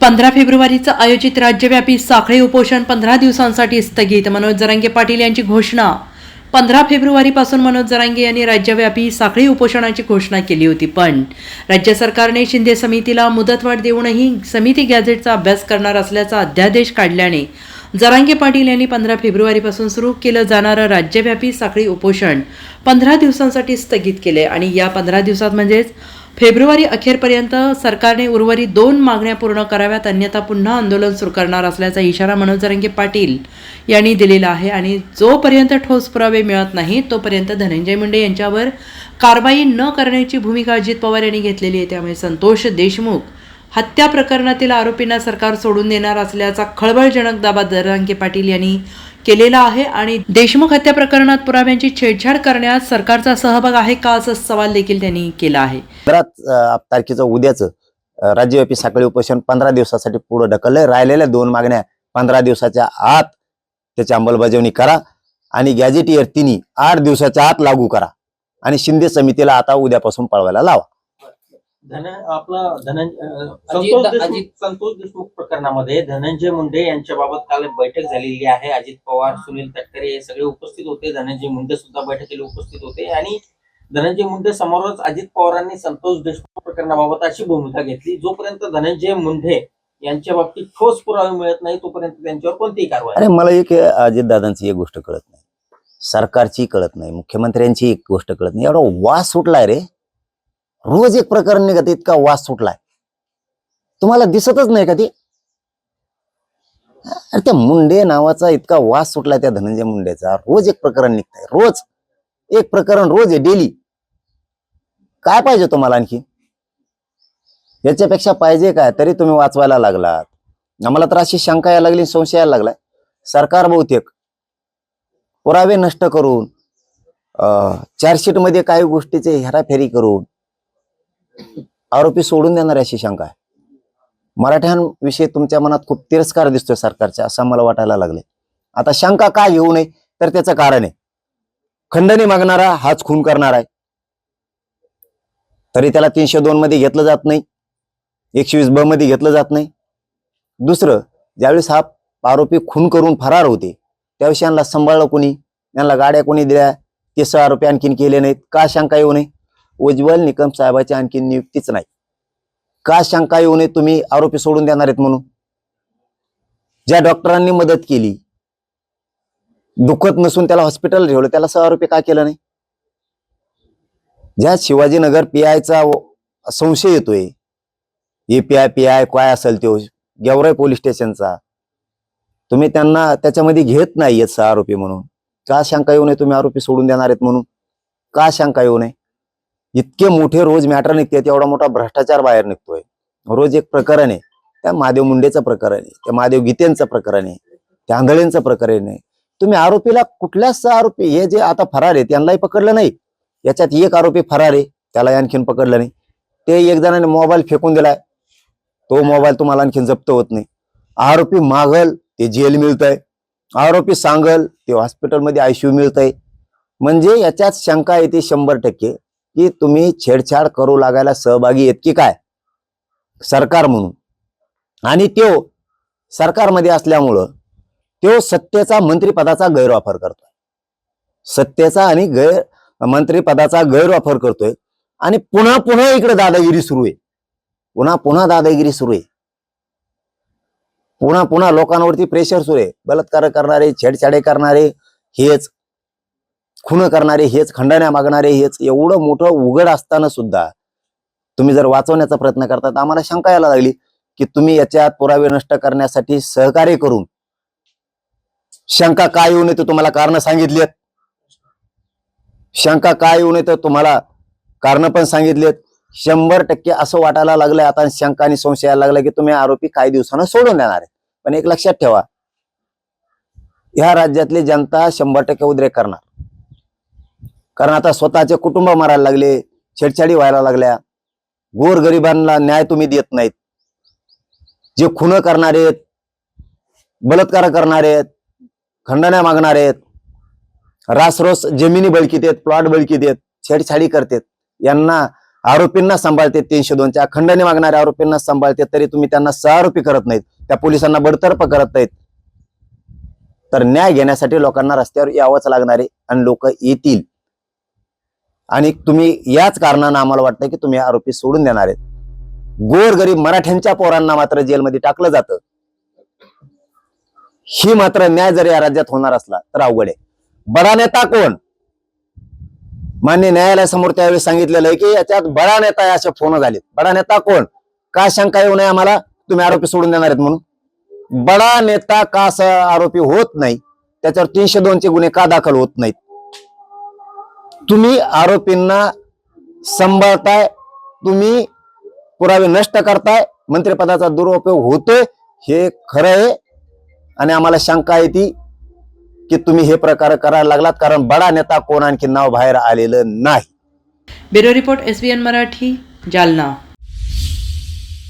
पंधरा फेब्रुवारीचं आयोजित राज्यव्यापी साखळी उपोषण पंधरा दिवसांसाठी स्थगित. मनोज जरांगे पाटील यांची घोषणा. पंधरा फेब्रुवारीपासून मनोज जरांगे यांनी राज्यव्यापी साखळी उपोषणाची घोषणा केली होती. पण राज्य सरकारने शिंदे समितीला मुदतवाढ देऊनही समिती गॅझेटचा अभ्यास करणार असल्याचा अध्यादेश काढल्याने जरांगे पाटील यांनी पंधरा फेब्रुवारीपासून सुरू केलं जाणारं राज्यव्यापी साखळी उपोषण पंधरा दिवसांसाठी स्थगित केले आणि या पंधरा दिवसात म्हणजेच फेब्रुवारी अखेरपर्यंत सरकारने उर्वरित दोन मागण्या पूर्ण कराव्यात अन्यथा पुन्हा आंदोलन सुरू करणार असल्याचा इशारा मनोज जरांगे पाटील यांनी दिलेला आहे. आणि जोपर्यंत ठोस पुरावे मिळत नाही तोपर्यंत धनंजय मुंडे यांच्यावर कारवाई न करण्याची भूमिका अजित पवार यांनी घेतलेली आहे. त्यामुळे संतोष देशमुख हत्या प्रकरणातील आरोपींना सरकार सोडून देणार असल्याचा खळबळजनक दावा दरांगे पाटील यांनी केलेला आहे आणि देशमुख हत्या प्रकरणात पुराव्यांची छेडछाड करण्यात सरकारचा सहभाग आहे का असा सवाल देखील त्यांनी केला आहे. तारखेचं उद्याचं राज्यव्यापी साखळी उपोषण पंधरा दिवसासाठी पुढे ढकललंय. राहिलेल्या दोन मागण्या पंधरा दिवसाच्या आत त्याची अंमलबजावणी करा आणि गॅजेटियर तिन्ही आठ दिवसाच्या आत लागू करा आणि शिंदे समितीला आता उद्यापासून पळवायला लावा. धन आपला धनंजय अजित- संतोष देशमुख अजित- संतोष देशमुख प्रकरणामध्ये धनंजय मुंडे यांच्याबाबत काल बैठक झालेली आहे. अजित पवार सुनील तटकरे हे सगळे उपस्थित होते. धनंजय मुंडे सुद्धा बैठकीला उपस्थित होते. आणि धनंजय मुंडे समोरच अजित पवारांनी संतोष देशमुख प्रकरणाबाबत अशी भूमिका घेतली. जोपर्यंत धनंजय मुंडे यांच्या बाबतीत ठोस पुरावे मिळत नाही तोपर्यंत त्यांच्यावर कोणतीही कारवाई अरे मला एक अजितदादांची एक गोष्ट कळत नाही. सरकारची कळत नाही. मुख्यमंत्र्यांची एक गोष्ट कळत नाही. एवढा वास सुटलाय रे. रोज एक प्रकरण निघत इतका वास सुटलाय. तुम्हाला दिसतच नाही का ते? अरे त्या मुंडे नावाचा इतका वास सुटलाय त्या धनंजय मुंडेचा. रोज एक प्रकरण निघतंय रोज. एक प्रकरण रोज आहे डेली काय पाहिजे तुम्हाला आणखी? याच्यापेक्षा पाहिजे काय? तरी तुम्ही वाचवायला लागलात. आम्हाला तर अशी शंका यायला लागली संशय यायला लागलाय. सरकार बहुतेक पुरावे नष्ट करून चार्जशीटमध्ये काही गोष्टीचे हेराफेरी करून आरोपी सोडून देणार अशी शंका आहे. मराठ्यांविषयी तुमच्या मनात खूप तिरस्कार दिसतोय सरकारच्या असं मला वाटायला लागले आता शंका का येऊ नये तर त्याचं कारण आहे. खंडणी मागणारा हाच खून करणार आहे. तरी त्याला तीनशे दोन मध्ये घेतलं जात नाही. एकशे वीस ब मध्ये घेतलं जात नाही. दुसरं ज्यावेळेस हा आरोपी खून करून फरार होते त्याविषयी यांना सांभाळलं कोणी? यांना गाड्या कोणी दिल्या? ते सहा आरोपी आणखीन केले नाहीत. का शंका येऊ नये? उज्ज्वल निकम साहेबाची आणखी नियुक्तीच नाही. का शंका येऊ नये तुम्ही आरोपी सोडून देणार आहेत म्हणून? ज्या डॉक्टरांनी मदत केली दुखत नसून त्याला हॉस्पिटल ठेवलं त्याला सहा आरोपी का केलं नाही? ज्या शिवाजीनगर पी आयचा संशय येतोय A P I P I काय असेल तो? गेवराई पोलीस स्टेशनचा. तुम्ही त्यांना त्याच्यामध्ये घेत नाहीयेत सहा आरोपी म्हणून. का शंका येऊ नये तुम्ही आरोपी सोडून देणार आहेत म्हणून? का शंका येऊ नये? इतके मोठे रोज मॅटर निघते एवढा मोठा भ्रष्टाचार बाहेर निघतोय. रोज एक प्रकरण आहे. त्या महादेव मुंडेचं प्रकरण आहे. त्या महादेव गीतेंचं प्रकरण आहे. त्या आंधळेंचं प्रकरण आहे. तुम्ही आरोपीला कुठल्याच आरोपी हे जे आता फरार आहे त्यांनाही पकडलं नाही. याच्यात एक आरोपी फरार आहे. त्याला आणखीन पकडलं नाही. ते एक जणाने मोबाईल फेकून दिलाय. तो मोबाईल तुम्हाला आणखीन जप्त होत नाही. आरोपी मागल ते जेल मिळतंय. आरोपी सांगल ते हॉस्पिटलमध्ये आयसीयू मिळतंय. म्हणजे याच्यात शंका येते शंभर टक्के. की तुम्ही छेडछाड करू लागायला सहभागी आहेत की काय? सरकार म्हणून. आणि त्यो सरकारमध्ये असल्यामुळं त्यो सत्तेचा मंत्रिपदाचा गैरवापर करतोय. सत्तेचा आणि गैर मंत्रिपदाचा गैरवापर करतोय. आणि पुन्हा पुन्हा इकडे दादागिरी सुरू आहे. पुन्हा पुन्हा दादागिरी सुरू आहे. पुन्हा पुन्हा लोकांवरती प्रेशर सुरू आहे. बलात्कार करणारे छेडछाडे करणारे हेच. खुन करणारे हेच खंडण्या मागणारे हेच एवढं मोठं उघड असताना सुद्धा तुम्ही जर वाचवण्याचा प्रयत्न करता तर आम्हाला शंका यायला लागली की तुम्ही याच्यात पुरावे नष्ट करण्यासाठी सहकार्य करून शंका काय येऊ नये तुम्हाला कारण सांगितली शंका काय येऊ नये तर तुम्हाला कारण पण सांगितलेत? शंभर टक्के असं वाटायला लागलंय आता शंका आणि संशय यायला लागला की तुम्ही आरोपी काही दिवसानं सोडून देणार आहे पण एक लक्षात ठेवा ह्या राज्यातली जनता शंभर टक्के उद्रेक करणार. कारण आता स्वतःचे कुटुंब मारायला लागले छेडछाडी व्हायला लागल्या. गोरगरिबांना न्याय तुम्ही देत नाहीत. जे खुनं करणारे आहेत बलात्कार करणारे आहेत खंडण्या मागणारे आहेत रासरोस जमिनी बळकीत आहेत प्लॉट बळकीत आहेत छेडछाडी करतात. यांना आरोपींना सांभाळते तीनशे दोनच्या खंडणी मागणाऱ्या आरोपींना सांभाळते तरी तुम्ही त्यांना सहारोपी करत नाहीत. त्या पोलिसांना बडतर्फ करत नाहीत. तर न्याय घेण्यासाठी लोकांना रस्त्यावर यावंच लागणार आहे आणि लोक येतील. आणि तुम्ही याच कारणानं आम्हाला वाटतं की तुम्ही आरोपी सोडून देणार आहेत. गोरगरीब मराठ्यांच्या पोरांना मात्र जेलमध्ये टाकलं जातं. ही मात्र न्याय जर या राज्यात होणार असला तर अवघड आहे. बडा नेता कोण? मान्य न्यायालयासमोर त्यावेळी सांगितलेलं आहे की याच्यात बडा नेता आहे असे फोन झालेत. बडा नेता कोण? का शंका येऊ नये आम्हाला? तुम्ही आरोपी सोडून देणार आहेत म्हणून. बडा नेता का आरोपी होत नाही? त्याच्यावर तीनशे दोनचे गुन्हे का दाखल होत नाहीत? तुम्ही आरोपींना सांभाळताय तुम्ही पुरावे नष्ट करताय मंत्रिपदाचा दुरुपयोग होतोय हे खरं आहे. आणि आम्हाला शंका येते की तुम्ही हे प्रकार करायला लागलात कारण बडा नेता कोण आणखी नाव बाहेर आलेलं नाही. Bureau report S Marathi Jalna.